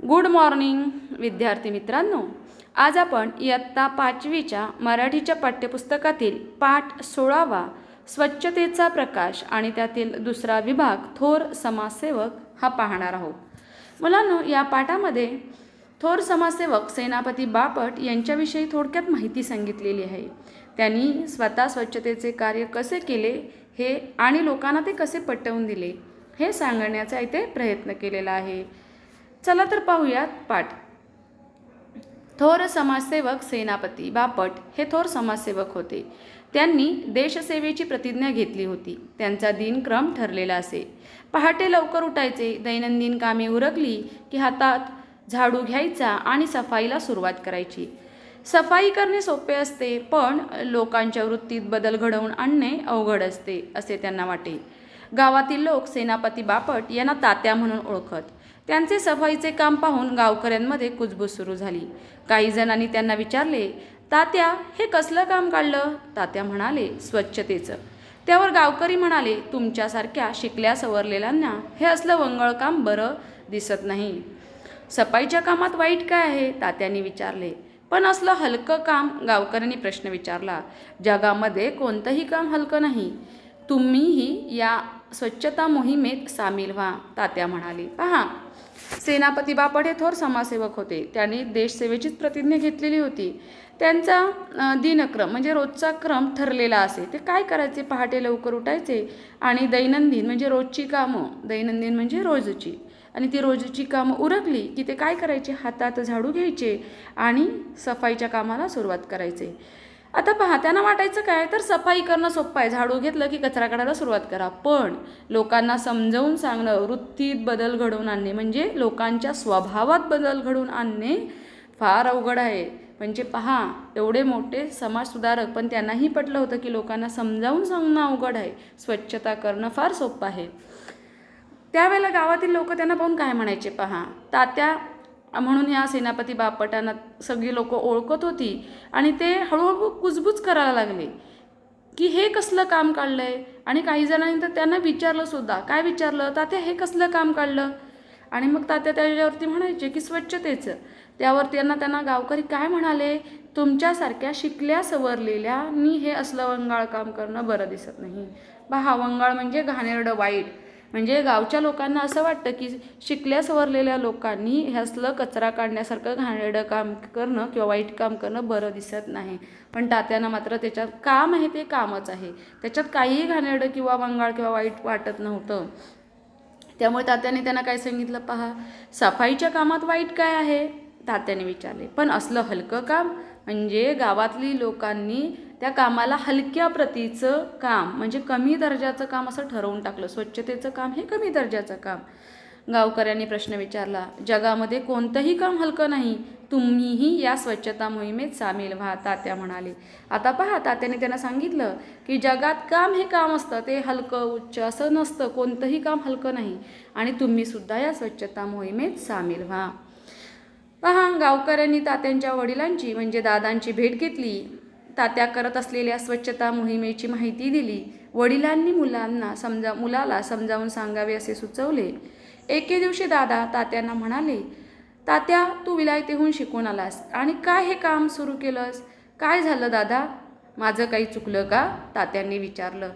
Good morning विद्यार्थी मित्रांनो. आज आपण इयत्ता पाचवीच्या मराठीच्या पाठ्यपुस्तकातील पाठ सोळावा स्वच्छतेचा प्रकाश आणि त्यातील दुसरा विभाग थोर समाजसेवक हा पाहणार आहोत. मुलांनो या पाठामध्ये थोर समाजसेवक सेनापती बापट यांच्याविषयी थोडक्यात माहिती सांगितलेली आहे. त्यांनी स्वतः स्वच्छतेचे कार्य कसे केले हे आणि लोकांना ते कसे पटवून दिले हे सांगण्याचा इथे प्रयत्न केलेला आहे. चला तर पाहूयात पाठ. थोर समाजसेवक सेनापती बापट हे थोर समाजसेवक होते. त्यांनी देशसेवेची प्रतिज्ञा घेतली होती. त्यांचा दिनक्रम ठरलेला असे. पहाटे लवकर उठायचे. दैनंदिन कामे उरकली की हातात झाडू घ्यायचा आणि सफाईला सुरुवात करायची. सफाई करणे सोपे असते पण लोकांच्या वृत्तीत बदल घडवून आणणे अवघड असते असे त्यांना वाटे. गावातील लोक सेनापती बापट यांना तात्या म्हणून ओळखत. त्यांचे सफाईचे काम पाहून गावकऱ्यांमध्ये कुजबूज सुरू झाली. काही जणांनी त्यांना विचारले तात्या हे कसलं काम काढलं? तात्या म्हणाले स्वच्छतेचं. त्यावर गावकरी म्हणाले तुमच्यासारख्या शिकल्या सवरलेल्यांना हे असलं वंगळ काम बरं दिसत नाही. सफाईच्या कामात वाईट काय आहे? तात्यांनी विचारले. पण असलं हलकं काम गावकऱ्यांनी प्रश्न विचारला जगामध्ये कोणतंही काम हलकं नाही. तुम्हीही या स्वच्छता मोहिमेत सामील व्हा तात्या म्हणाले. पहा सेनापती बापट हे थोर समाजसेवक होते. त्यांनी देशसेवेचीच प्रतिज्ञा घेतलेली होती. त्यांचा दिनक्रम म्हणजे रोजचा क्रम ठरलेला असे. ते काय करायचे? पहाटे लवकर उठायचे. आणि दैनंदिन म्हणजे रोजची कामं. दैनंदिन म्हणजे रोजची. आणि ती रोजची कामं उरकली की ते काय करायचे? हातात झाडू घ्यायचे आणि सफाईच्या कामाला सुरुवात करायचे. आता पहा त्यांना वाटायचं काय? तर सफाई करणं सोपं आहे. झाडू घेतलं की कचरा काढायला सुरुवात करा. पण लोकांना समजावून सांगणं वृत्तीत बदल घडवून आणणे म्हणजे लोकांच्या स्वभावात बदल घडवून आणणे फार अवघड आहे. म्हणजे पहा एवढे मोठे समाजसुधारक पण त्यांनाही पटलं होतं की लोकांना समजावून सांगणं अवघड आहे. स्वच्छता करणं फार सोपं आहे. त्यावेळेला गावातील लोक त्यांना पाहून काय म्हणायचे पहा? तात्या म्हणून या सेनापती बापटांना सगळी लोक ओळखत होती. आणि ते हळूहळू कुजबूज करायला लागले. की हे कसलं काम काढलं आहे आणि काही जणांनी तर त्यांना विचारलंसुद्धा काय विचारलं? तात्या हे कसलं काम काढलं? आणि मग तात्या त्याच्यावरती म्हणायचे की स्वच्छतेचं. त्यावर त्यांना त्यांना गावकरी काय म्हणाले? तुमच्यासारख्या शिकल्या सवरलेल्यानी हे असलं वंगाळ काम करणं बरं दिसत नाही. बा हा वंगाळ म्हणजे घाणेरडं वाईट. म्हणजे गावच्या लोकांना असं वाटतं की शिकल्या सवरलेल्या लोकांनी ह्यासलं कचरा काढण्यासारखं घाणेरडं काम करणं किंवा वाईट काम करणं बरं दिसत नाही. पण तात्यांना मात्र त्याच्यात काम आहे ते कामच आहे. त्याच्यात काहीही घाणेरडं किंवा वंगाळ किंवा वाईट वाटत नव्हतं. त्यामुळे तात्याने त्यांना काय सांगितलं पहा? सफाईच्या कामात वाईट काय आहे? तात्याने विचारले. पण असलं हलकं काम म्हणजे गावातली लोकांनी त्या कामाला हलक्या प्रतीचं काम म्हणजे कमी दर्जाचं काम असं ठरवून टाकलं. स्वच्छतेचं काम हे कमी दर्जाचं काम. गावकऱ्यांनी प्रश्न विचारला जगामध्ये कोणतंही काम हलकं नाही. तुम्हीही या स्वच्छता मोहिमेत सामील व्हा तात्या म्हणाले. आता पहा तात्याने त्यांना सांगितलं की जगात काम हे काम असतं ते हलकं उच्च असं नसतं कोणतंही काम हलकं नाही. आणि तुम्हीसुद्धा या स्वच्छता मोहिमेत सामील व्हा. पहा गावकऱ्यांनी तात्यांच्या वडिलांची म्हणजे दादांची भेट घेतली. तात्या करत असलेल्या स्वच्छता मोहिमेची माहिती दिली. वडिलांनी मुलांना समजा मुलाला समजावून सांगावे असे सुचवले. एके दिवशी दादा तात्यांना म्हणाले तात्या तू विलायतेहून शिकून आलास. आणि काय हे काम सुरू केलंस? काय झालं दादा? माझं काही चुकलं का? तात्यांनी विचारलं.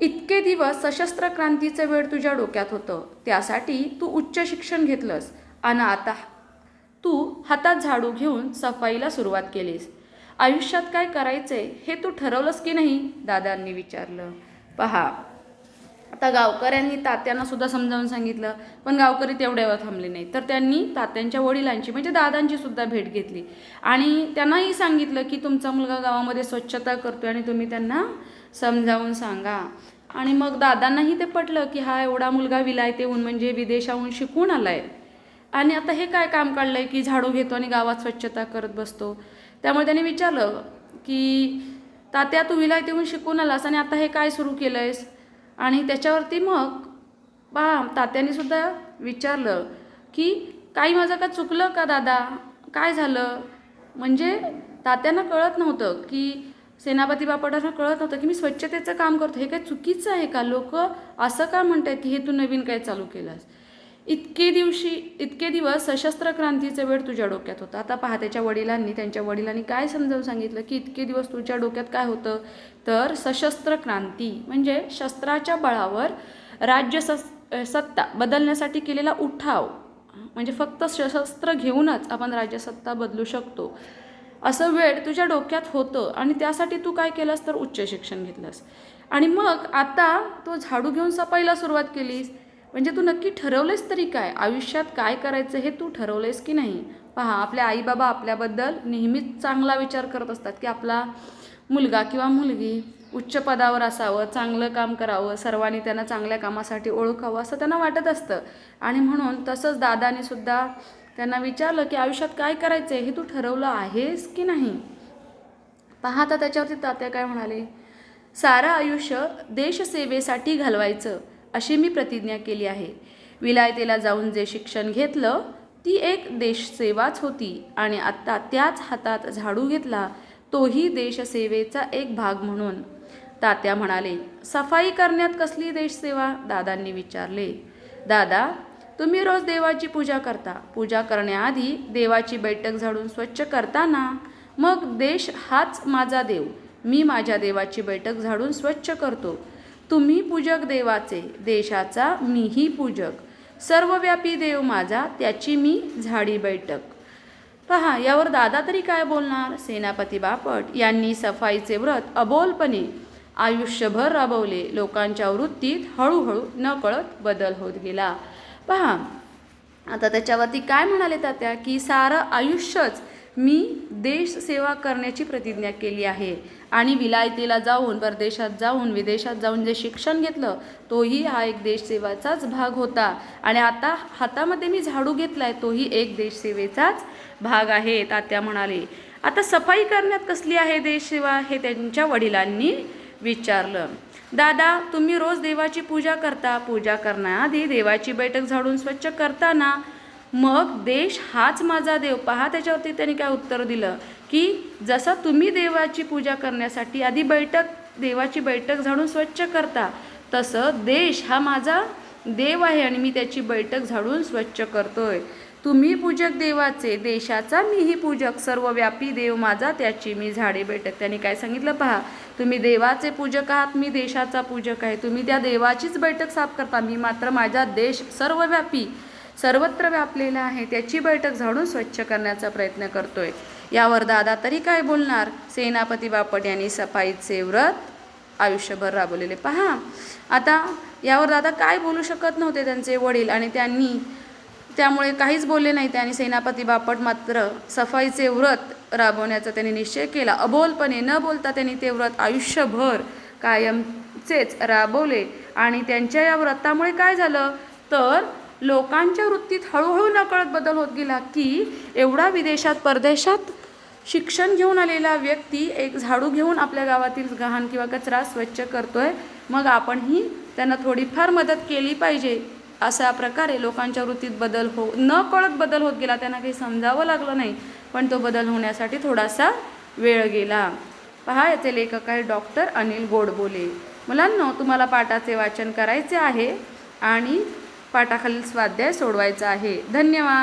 इतके दिवस सशस्त्र क्रांतीचं वेळ तुझ्या डोक्यात होतं. त्यासाठी तू उच्च शिक्षण घेतलंस. आणि आता तू हातात झाडू घेऊन सफाईला सुरुवात केलीस. आयुष्यात काय करायचंय हे तू ठरवलंस की नाही? दादांनी विचारलं. पहा आता गावकऱ्यांनी तात्यांना सुद्धा समजावून सांगितलं पण गावकरी तेवढ्यावर थांबले नाही तर त्यांनी तात्यांच्या वडिलांची म्हणजे दादांची सुद्धा भेट घेतली. आणि त्यांनाही सांगितलं की तुमचा मुलगा गावामध्ये स्वच्छता करतोय आणि तुम्ही त्यांना समजावून सांगा. आणि मग दादांनाही ते पटलं की हा एवढा मुलगा विलायतेहून म्हणजे विदेशाहून शिकून आला आहे आणि आता हे काय काम काढलं आहे की झाडू घेतो आणि गावात स्वच्छता करत बसतो? त्यामुळे त्याने विचारलं की तात्या तू विलायतेहून शिकून आलास आणि आता हे काय सुरू केलं आहेस आणि त्याच्यावरती मग बा तात्याने सुद्धा विचारलं की काही माझं का चुकलं का दादा? काय झालं? म्हणजे तात्यांना कळत नव्हतं की सेनापती बापटांना कळत नव्हतं की मी स्वच्छतेचं काम करतो. हे काय चुकीचं आहे का? लोक असं का म्हणत आहेत की हे तू नवीन काय चालू केलंस? इतके दिवशी इतके दिवस सशस्त्र क्रांतीचा वेळ तुझ्या डोक्यात होता. आता पहा त्याच्या वडिलांनी त्यांच्या वडिलांनी काय समजावून सांगितलं की इतके दिवस तुझ्या डोक्यात काय होतं? तर सशस्त्र क्रांती म्हणजे शस्त्राच्या बळावर राज्य सस सत्ता बदलण्यासाठी केलेला उठाव. म्हणजे फक्त सशस्त्र घेऊनच आपण राज्यसत्ता बदलू शकतो. असं वेळ तुझ्या डोक्यात होतं आणि त्यासाठी तू काय केलंस? तर उच्च शिक्षण घेतलंस. आणि मग आता तो झाडू घेऊन सफाईला सुरुवात केलीस. म्हणजे तू नक्की ठरवलेस तरी काय? आयुष्यात काय करायचं हे तू ठरवलेस की नाही? पहा आपले आईबाबा आपल्याबद्दल नेहमीच चांगला विचार करत असतात की आपला मुलगा किंवा मुलगी उच्च पदावर असावं चांगलं काम करावं सर्वांनी त्यांना चांगल्या कामासाठी ओळखावं असं त्यांना वाटत असतं. आणि म्हणून तसंच दादाने सुद्धा त्यांना विचारलं की आयुष्यात काय करायचं आहे हे तू ठरवलं आहेस की नाही? पाहता त्याच्यावरती तात्या काय म्हणाले? सारं आयुष्य देशसेवेसाठी घालवायचं. अशी मी प्रतिज्ञा केली आहे. विलायतेला जाऊन जे शिक्षण घेतलं ती एक देशसेवाच होती आणि आत्ता त्याच हातात झाडू घेतला तोही देशसेवेचा एक भाग म्हणून. तात्या म्हणाले सफाई करण्यात कसली देशसेवा? दादांनी विचारले. दादा तुम्ही रोज देवाची पूजा करता. पूजा करण्याआधी देवाची बैठक झाडून स्वच्छ करताना मग देश हाच माझा देव. मी माझ्या देवाची बैठक झाडून स्वच्छ करतो. तुम्ही पूजक देवाचे देशाचा मीही पूजक. सर्वव्यापी देव माझा त्याची मी झाडी बैठक. पहा यावर दादा तरी काय बोलणार? सेनापती बापट यांनी सफाईचे व्रत अबोलपणे आयुष्यभर राबवले. लोकांच्या वृत्तीत हळूहळू नकळत बदल होत गेला. पहा आता त्याच्यावरती काय म्हणाले तात्या? की सारं आयुष्यच मी देश सेवा करण्याची प्रतिज्ञा केली आहे. आणि विलायतीला जाऊन परदेशात जाऊन विदेशात जाऊन जे शिक्षण घेतलं तोही हा एक देशसेवाचाच भाग होता. आणि आता हातामध्ये मी झाडू घेतला आहे तोही एक देशसेवेचाच भाग आहे तात्या म्हणाले. आता सफाई करण्यात कसली आहे देशसेवा हे त्यांच्या वडिलांनी विचारलं. दादा तुम्ही रोज देवाची पूजा करता? पूजा करण्याआधी देवाची बैठक झाडून स्वच्छ करताना मग देश हाच माझा देव. पहा त्याच्यावरती त्यांनी काय उत्तर दिलं की जसं तुम्ही देवाची पूजा करण्यासाठी आधी बैठक देवाची बैठक झाडून स्वच्छ करता तसं देश हा माझा देव आहे आणि मी त्याची बैठक झाडून स्वच्छ करतोय. तुम्ही पूजक देवाचे देशाचा मीही पूजक सर्वव्यापी देव माझा त्याची मी झाडे बैठक. त्यांनी काय सांगितलं पहा तुम्ही देवाचे पूजक आहात मी देशाचा पूजक आहे. तुम्ही त्या देवाचीच बैठक साफ करता. मी मात्र माझा देश सर्वव्यापी सर्वत्र व्यापलेला आहे. त्याची बैठक झाडून स्वच्छ करण्याचा प्रयत्न करतोय. यावर दादा तरी काय बोलणार? सेनापती बापट यांनी सफाईचे व्रत आयुष्यभर राबवलेले. पहा आता यावर दादा काय बोलू शकत नव्हते त्यांचे वडील आणि त्यांनी त्यामुळे काहीच बोलले नाही. त्यांनी सेनापती बापट मात्र सफाईचे व्रत राबवण्याचा त्यांनी निश्चय केला. अबोलपणे न बोलता त्यांनी ते व्रत आयुष्यभर कायमचेच राबवले आणि त्यांच्या या व्रतामुळे काय झालं? तर लोकांच्या वृत्तीत हळूहळू नकळत बदल होत गेला की एवढा विदेशात परदेशात शिक्षण घेऊन आलेला व्यक्ती एक झाडू घेऊन आपल्या गावातील गहाण किंवा कचरा स्वच्छ करतोय. मग आपणही त्यांना थोडीफार मदत केली पाहिजे अशा प्रकारे लोकांच्या वृत्तीत बदल हो न कळत बदल होत गेला. त्यांना काही समजावं लागलं नाही पण तो बदल होण्यासाठी थोडासा वेळ गेला. पहा याचे लेखक आहे डॉक्टर अनिल गोडबोले. मुलांना तुम्हाला पाठाचे वाचन करायचे आहे आणि पाठाखालील स्वाध्याय सोडवायचा आहे. धन्यवाद.